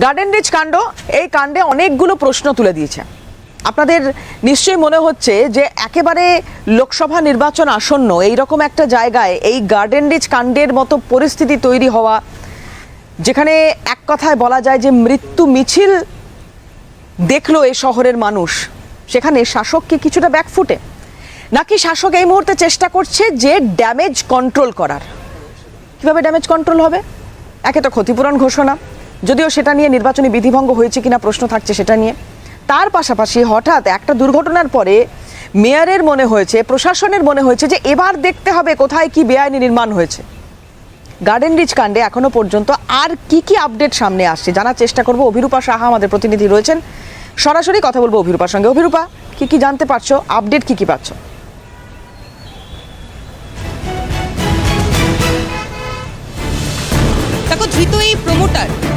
Garden rich কাণ্ড, এই কাণ্ডে অনেকগুলো প্রশ্ন তুলে দিয়েছে। আপনাদের নিশ্চয়ই মনে হচ্ছে যে একেবারে লোকসভা নির্বাচন আসন্ন এই রকম একটা জায়গায় এই গার্ডেন রিচ কাণ্ডের মতো পরিস্থিতি তৈরি হওয়া, যেখানে এক কথায় বলা যায় যে মৃত্যু মিছিল দেখল এই শহরের মানুষ, সেখানে শাসক কি কিছুটা ব্যাকফুটে নাকি শাসক এই মুহূর্তে চেষ্টা করছে যে ড্যামেজ কন্ট্রোল করার? কীভাবে ড্যামেজ কন্ট্রোল হবে? একে তো ক্ষতিপূরণ ঘোষণা। যদিও সেটা নিয়ে নির্বাচনী বিধিভঙ্গ হয়েছে কিনা প্রশ্ন থাকছে সেটা নিয়ে। তার পাশাপাশি হঠাৎ একটা দুর্ঘটনার পরে মেয়রের মনে হয়েছে, প্রশাসনের মনে হয়েছে যে এবার দেখতে হবে কোথায় কি বেআইনি নির্মাণ হয়েছে। গার্ডেন রিচ কাণ্ডে এখনও পর্যন্ত আর কি কি আপডেট সামনে আসছে জানার চেষ্টা করব। অভিরূপা সাহা আমাদের প্রতিনিধি রয়েছেন। সরাসরি কথা বলব অভিরূপার সঙ্গে। অভিরূপা, কি কি জানতে পারছ? আপডেট কি কি পাচ্ছ?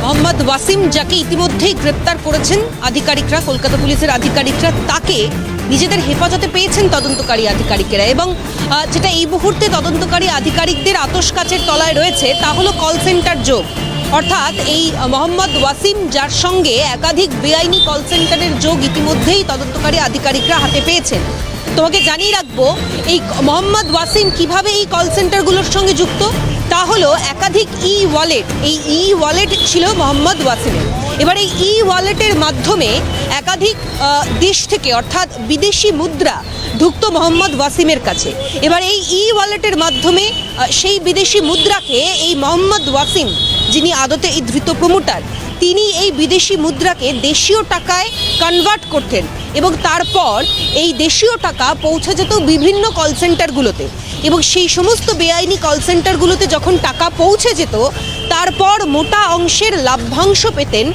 মোহাম্মদ ওয়াসিম যাকে ইতিমধ্যেই গ্রেপ্তার করেছেন, আধিকারিকরা, কলকাতা পুলিশের আধিকারিকরা তাকে নিজেদের হেফাজতে পেয়েছেন তদন্তকারী আধিকারিকেরা এবং যেটা এই মুহূর্তে তদন্তকারী আধিকারিকদের আতস কাচের তলায় রয়েছে, তা হলো কল সেন্টার যোগ অর্থাৎ এই মোহাম্মদ ওয়াসিম যার সঙ্গে একাধিক বেআইনি কল সেন্টারের যোগ ইতিমধ্যেই তদন্তকারী আধিকারিকরা হাতে পেয়েছেন। তোমাকে জানিয়ে রাখব, এই মোহাম্মদ ওয়াসিম কীভাবে এই কল সেন্টারগুলোর সঙ্গে যুক্ত? তা হলো একাধিক ই ওয়ালেট এই ই ওয়ালেট ছিল মোহাম্মদ ওয়াসিমের। এবার এই ই ওয়ালেটের মাধ্যমে একাধিক দেশ থেকে অর্থাৎ বিদেশি মুদ্রা ঢুকত মোহাম্মদ ওয়াসিমের কাছে। এবার এই ই ওয়ালেটের মাধ্যমে সেই বিদেশি মুদ্রাকে এই মোহাম্মদ ওয়াসিম, যিনি আদতে এই ধৃত প্রমোটার তিনি এই বিদেশি মুদ্রাকে দেশীয় টাকায় কনভার্ট করতেন এবং তারপর এই দেশীয় টাকা পৌঁছে যেত বিভিন্ন কল সেন্টারগুলোতে এবং সেই সমস্ত বেআইনি কল সেন্টারগুলোতে যখন টাকা পৌঁছে যেত, তারপর মোটা অংশের লাভ্যাংশ পেতেন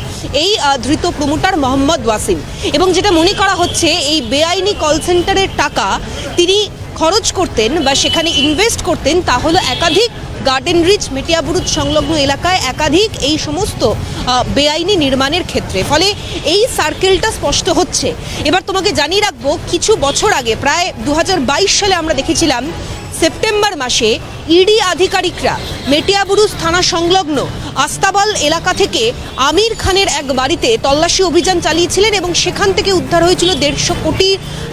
এই ধৃত প্রমোটার মোহাম্মদ ওয়াসিম। এবং যেটা মনে করা হচ্ছে, এই বেআইনি কল সেন্টারের টাকা তিনি খরচ করতেন বা সেখানে ইনভেস্ট করতেন তা হলো একাধিক গার্ডেন রিচ মেটিয়াবুরুজ সংলগ্ন এলাকায় একাধিক এই সমস্ত বেআইনি নির্মাণের ক্ষেত্রে। ফলে এই সার্কেলটা স্পষ্ট হচ্ছে। এবার তোমাকে জানিয়ে রাখব, কিছু বছর আগে, প্রায় দু হাজার বাইশ সালে আমরা দেখেছিলাম, সেপ্টেম্বর মাসে ইডি আধিকারিকরা মেটিয়াবুরুজ থানা সংলগ্ন আস্তাবল এলাকা থেকে আমির খানের এক বাড়িতে তল্লাশি অভিযান চালিয়েছিলেন এবং সেখান থেকে উদ্ধার হয়েছিল দেড়শো কোটি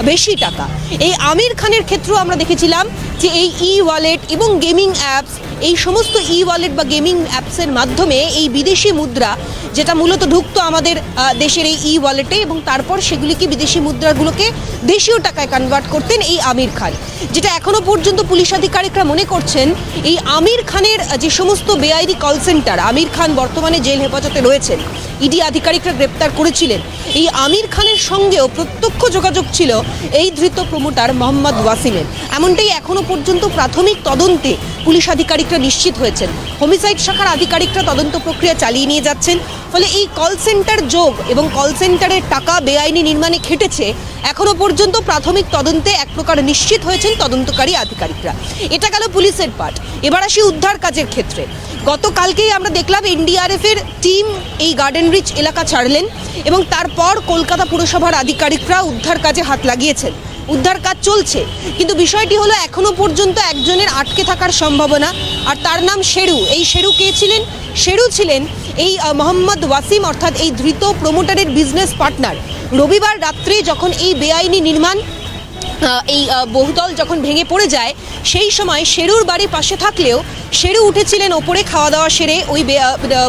বেশি টাকা। এই আমির খানের ক্ষেত্রেও আমরা দেখেছিলাম যে এই ই ওয়ালেট এবং গেমিং অ্যাপস এই সমস্ত ই ওয়ালেট বা গেমিং অ্যাপসের মাধ্যমে এই বিদেশি মুদ্রা যেটা মূলত ঢুকতো আমাদের দেশের এই ই ওয়ালেটে এবং তারপর সেগুলিকে বিদেশি মুদ্রাগুলোকে দেশীয় টাকায় কনভার্ট করতেন এই আমির খান। যেটা এখনও পর্যন্ত পুলিশ আধিকারিকরা মনে করছেন, এই আমির খানের যে সমস্ত বেআইনি কল সেন্টার আমির খান বর্তমানে জেল হেফাজতে রয়েছেন ইডি আধিকারিকরা গ্রেপ্তার করেছিলেন। এই আমির খানের সঙ্গেও প্রত্যক্ষ যোগাযোগ ছিল এই ধৃত প্রমোটার মোহাম্মদ ওয়াসিমের। এমনটাই এখনও পর্যন্ত প্রাথমিক তদন্তে পুলিশ আধিকারিকরা নিশ্চিত হয়েছেন। হোমিসাইড শাখার আধিকারিকরা তদন্ত প্রক্রিয়া চালিয়ে নিয়ে যাচ্ছেন। ফলে এই কল সেন্টার যোগ এবং কল সেন্টারের টাকা বেআইনি নির্মাণে খেটেছে, এখনও পর্যন্ত প্রাথমিক তদন্তে এক প্রকার নিশ্চিত হয়েছেন তদন্তকারী আধিকারিকরা। এটা গেল পুলিশের পাঠ। এবার আসি উদ্ধার কাজের ক্ষেত্রে। গতকালকেই আমরা দেখলাম এনডিআরএফ এর টিম এই গার্ডেন রিচ এলাকা ছাড়লেন এবং তারপর কলকাতা পুরসভার আধিকারিকরা উদ্ধার কাজে হাত লাগিয়েছেন। উদ্ধার কাজ চলছে। কিন্তু বিষয়টি হলো, এখনও পর্যন্ত একজনের আটকে থাকার সম্ভাবনা। আর তার নাম শেরু। এই শেরু কে ছিলেন? শেরু ছিলেন এই মোহাম্মদ ওয়াসিম, অর্থাৎ এই ধৃত প্রমোটারের বিজনেস পার্টনার রবিবার রাত্রে যখন এই বেআইনি নির্মাণ এই বহুতল যখন ভেঙে পড়ে যায়, সেই সময় শেরুর বাড়ির পাশে থাকলেও শেরু উঠেছিলেন ওপরে খাওয়া দাওয়া সেরে ওই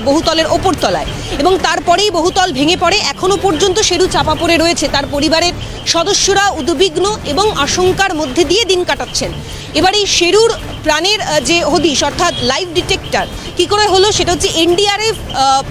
বহুতলের ওপর তলায়। এবং তারপরেই বহুতল ভেঙে পড়ে এখনও পর্যন্ত শেরু চাপা পড়ে রয়েছে। তার পরিবারের সদস্যরা উদ্বিগ্ন এবং আশঙ্কার মধ্যে দিয়ে দিন কাটাচ্ছেন। এবার এই শেরুর প্রাণের যে হদিশ, অর্থাৎ লাইভ ডিটেক্টর কি করে হলো সেটা হচ্ছে এনডিআরএফ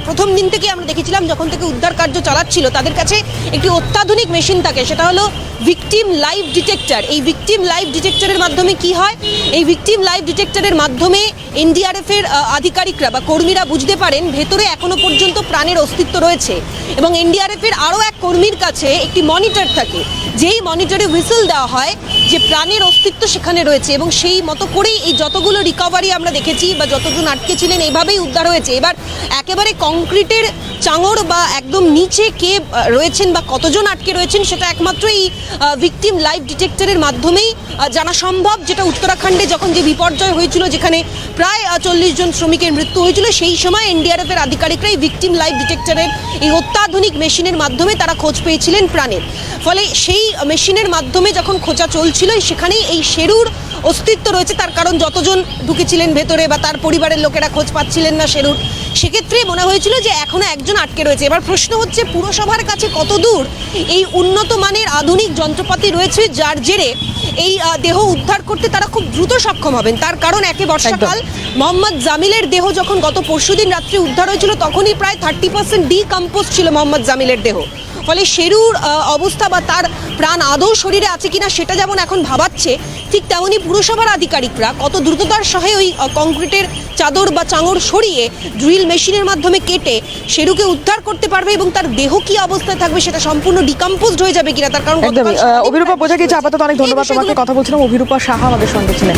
প্রথম দিন থেকে আমরা দেখেছিলাম যখন থেকে উদ্ধার কার্য চালাচ্ছিল, তাদের কাছে একটি অত্যাধুনিক মেশিন থাকে, সেটা হলো ভিকটিম লাইভ ডিটেক্টর এই ভিকটিম লাইভ ডিটেক্টরের মাধ্যমে কি হয়? এই ভিকটিম লাইভ ডিটেক্টরের মাধ্যমে এনডিআরএফের আধিকারিকরা বা কর্মীরা বুঝতে পারেন ভেতরে এখনও পর্যন্ত প্রাণের অস্তিত্ব রয়েছে এবং এনডিআরএফের আরও এক কর্মীর কাছে একটি মনিটর থাকে, যেই মনিটরে হুইসেল দেওয়া হয় যে প্রাণের অস্তিত্ব সেখানে রয়েছে এবং সেই মতো করেই এই যতগুলো রিকভারি আমরা দেখেছি বা যতজন আটকে ছিলেন এইভাবেই উদ্ধার হয়েছে। এবার একেবারে কংক্রিটের চাঙড় বা একদম নিচে কে রয়েছেন বা কতজন আটকে রয়েছেন, সেটা একমাত্র এই ভিকটিম লাইভ ডিটেক্টরের মাধ্যমেই জানা সম্ভব। যেটা উত্তরাখণ্ডে যখন যে বিপর্যয় হয়েছিল, যেখানে প্রায় চল্লিশ জন শ্রমিকের মৃত্যু হয়েছিল, সেই সময় এনডিআরএফ এর আধিকারিকরা এই ভিকটিম লাইভ ডিটেক্টরের এই অত্যাধুনিক মেশিনের মাধ্যমে তারা খোঁজ পেয়েছিলেন প্রাণের ফলে সেই মেশিনের মাধ্যমে যখন খোঁজা চলছিল, সেখানেই এই শেরুর অস্তিত্ব রয়েছে তার কারণ যতজন ঢুকেছিলেন ভেতরে বা তার পরিবারের লোকেরা খোঁজ পাচ্ছিলেন না শেরুর সেক্ষেত্রে মনে হয়েছিল যে এখনও একজন আটকে রয়েছে। এবার প্রশ্ন হচ্ছে পুরসভার কাছে কত দূর এই উন্নত মানের আধুনিক যন্ত্রপাতি রয়েছে যার জেরে এই দেহ উদ্ধার করতে তারা খুব দ্রুত সক্ষম হবেন? তার কারণ একে বর্ষাকাল মোহাম্মদ জামিলের দেহ যখন গত পরশুদিন রাত্রে উদ্ধার হয়েছিল তখনই প্রায় থার্টি পার্সেন্ট ডিকম্পোজ ছিল মোহাম্মদ জামিলের দেহ। ফলে শেরুর অবস্থা বা তার প্রাণ আদৌ শরীরে আছে কিনা সেটা যেমন এখন ভাবাচ্ছে ঠিক তেমনই পুরসভার আধিকারিকরা কত দ্রুততার সহায়ে ওই কংক্রিটের চাদর বা চাঙড় সরিয়ে ড্রিল মেশিনের মাধ্যমে কেটে শেরুকে উদ্ধার করতে পারবে এবং তার দেহ কি অবস্থায় থাকবে সেটা সম্পূর্ণ ডিকম্পোজড হয়ে যাবে কিনা তার কারণ অভিরূপা বোঝা গেছে আপাতত অনেক ধন্যবাদ তোমাকে। কথা বলছিলাম অভিরূপা সাহা আমাদের সঙ্গে ছিলেন